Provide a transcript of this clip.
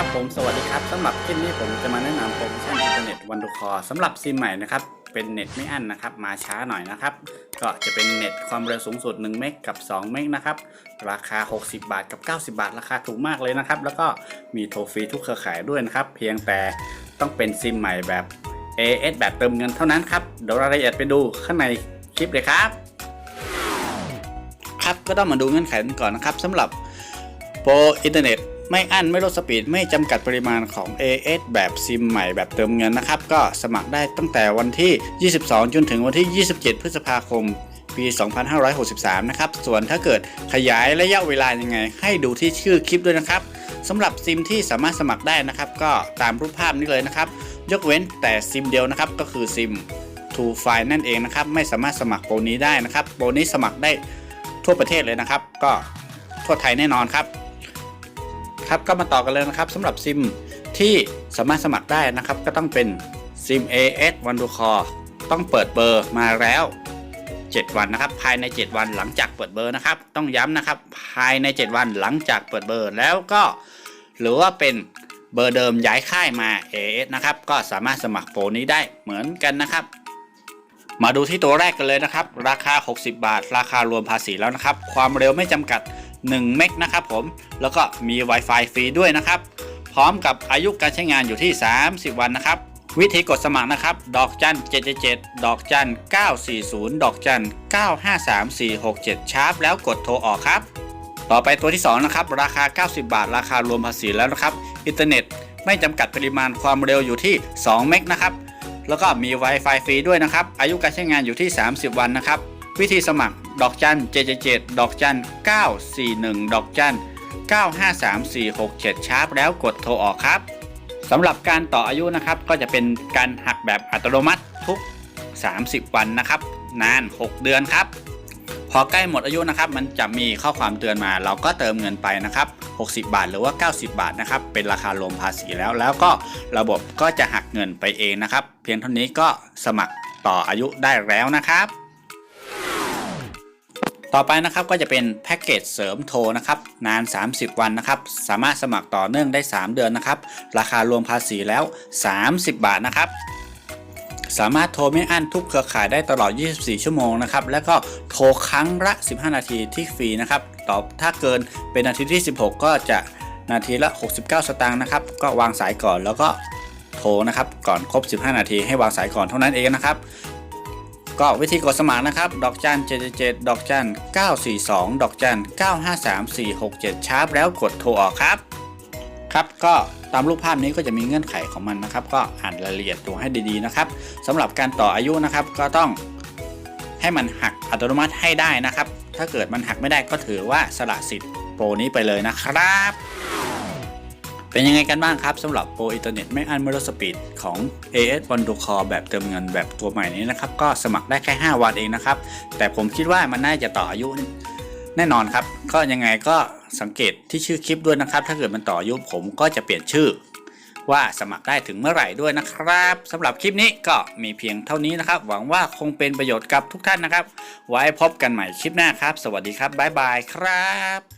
ครับผมสวัสดีครับสำหรับคลิปนี้ผมจะมาแนะนำโปรโมชั่นอินเทอร์เน็ตวันดูคอสำหรับซิมใหม่นะครับเป็นเน็ตไม่อั้นนะครับมาช้าหน่อยนะครับ ก็จะเป็นเน็ตความเร็วสูงสุด 1 เมกกับ 2 เมกนะครับ ราคา 60 บาทกับ 90 บาท ราคาถูกมากเลยนะครับ แล้วก็มีโทรฟรีทุกเครือข่ายด้วยนะครับ เพียงแต่ต้องเป็นซิมใหม่แบบ AS แบบเติมเงินเท่านั้นครับเดี๋ยวรายละเอียดไปดูข้างในคลิปเลยครับ ครับก็ต้องมาดูเงื่อนไขกันก่อนนะครับสำหรับโปรอินเทอร์เน็ต ไม่อั้นไม่ลดสปีดไม่จำกัดปริมาณของ AS แบบซิมใหม่แบบเติมเงินนะครับ ก็สมัครได้ตั้งแต่วันที่ 22 จนถึงวันที่ 27 พฤษภาคม ปี 2563 นะครับ ส่วนถ้าเกิดขยายระยะเวลายังไง ให้ดูที่ชื่อคลิปด้วยนะครับสำหรับซิมที่สามารถสมัครได้นะครับ ก็ตามรูปภาพนี้เลยนะครับ ยกเว้นแต่ซิมเดียวนะครับก็คือซิม t o f i นั่นเองนะครับ ไม่สามารถสมัครโปรนี้ได้นะครับ โปรนี้สมัครได้ทั่วประเทศเลยนะครับ ก็ทั่วไทยแน่นอนครับ ครับก็มาต่อกันเลยนะครับสำหรับซิมที่สามารถสมัครได้นะครับ ก็ต้องเป็นซิม AS One to Call ต้องเปิดเบอร์มาแล้ว 7 วันนะครับ ภายใน 7 วันหลังจากเปิดเบอร์นะครับ ต้องย้ำนะครับ ภายใน 7 วันหลังจากเปิดเบอร์แล้วก็ หรือว่าเป็นเบอร์เดิมย้ายค่ายมา AS นะครับ ก็สามารถสมัครโปรนี้ได้เหมือนกันนะครับ มาดูที่ตัวแรกกันเลยนะครับ ราคา 60 บาท ราคารวมภาษีแล้วนะครับ ความเร็วไม่จำกัด 1 เมกนะครับผม แล้วก็มี Wi-Fi ฟรีด้วยนะครับ พร้อมกับอายุการใช้งานอยู่ที่ 30 วันนะครับ วิธีกดสมัครนะครับ ดอกจัน777 ดอกจัน940 ดอกจัน953467ชาร์ปแล้วกดโทรออกครับ ต่อไปตัวที่ 2 นะครับ ราคา 90 บาท ราคารวมภาษีแล้วนะครับ อินเทอร์เน็ตไม่จำกัดปริมาณความเร็วอยู่ที่ 2 เมกนะครับ แล้วก็มี Wi-Fi ฟรีด้วยนะครับ อายุการใช้งานอยู่ที่ 30 วันนะครับ วิธีสมัครดอกจัน777ดอกจัน941 ดอกจัน953467ชาร์ปแล้วกดโทรออกครับสำหรับการต่ออายุนะครับก็จะเป็นการหักแบบอัตโนมัติทุก 30 วันนะครับ นาน 6 เดือนครับ พอใกล้หมดอายุนะครับ มันจะมีข้อความเตือนมา เราก็เติมเงินไปนะครับ 60 บาทหรือว่า 90 บาทนะครับ เป็นราคารวมภาษีแล้ว แล้วก็ระบบก็จะหักเงินไปเองนะครับ เพียงเท่านี้ก็สมัครต่ออายุได้แล้วนะครับ ต่อไปนะครับก็จะเป็นแพ็กเกจเสริมโทรนะครับนาน 30 วันนะครับสามารถสมัครต่อเนื่องได้ 3 เดือนนะครับราคารวมภาษีแล้ว 30 บาทนะครับสามารถโทรไม่อั้นทุกเครือข่ายได้ตลอด 24 ชั่วโมงนะครับ แล้วก็โทรครั้งละ 15 นาทีที่ฟรีนะครับต่อถ้าเกินเป็นนาทีที่ 16 ก็จะนาทีละ 69 สตางค์นะครับ ก็วางสายก่อนแล้วก็โทรนะครับ ก่อนครบ 15 นาทีให้วางสายก่อนเท่านั้นเองนะครับ ก็วิธีกดสมัครนะครับ ดอกจัน777ดอกจัน942 ดอกจัน953467ชาร์ปแล้วกดโทรออกครับ ครับก็ตามรูปภาพนี้ก็จะมีเงื่อนไขของมันนะครับ ก็อ่านรายละเอียดดูให้ดีๆนะครับสำหรับการต่ออายุนะครับก็ต้องให้มันหักอัตโนมัติให้ได้นะครับ ถ้าเกิดมันหักไม่ได้ก็ถือว่าสละสิทธิ์โปรนี้ไปเลยนะครับ เป็นยังไงกันบ้างครับสำหรับโปรอินเทอร์เน็ตไม่อันม่ลดสปีดของ AS One to Call แบบเติมเงินแบบตัวใหม่นี้นะครับ ก็สมัครได้แค่ 5 วันเองนะครับ แต่ผมคิดว่ามันน่าจะต่ออายุแน่นอนครับ ก็ยังไงก็สังเกตที่ชื่อคลิปด้วยนะครับ ถ้าเกิดมันต่ออายุผมก็จะเปลี่ยนชื่อ ว่าสมัครได้ถึงเมื่อไหร่ด้วยนะครับสำหรับคลิปนี้ก็มีเพียงเท่านี้นะครับ หวังว่าคงเป็นประโยชน์กับทุกท่านนะครับ ไว้พบกันใหม่คลิปหน้าครับ สวัสดีครับบ๊ายบายครับ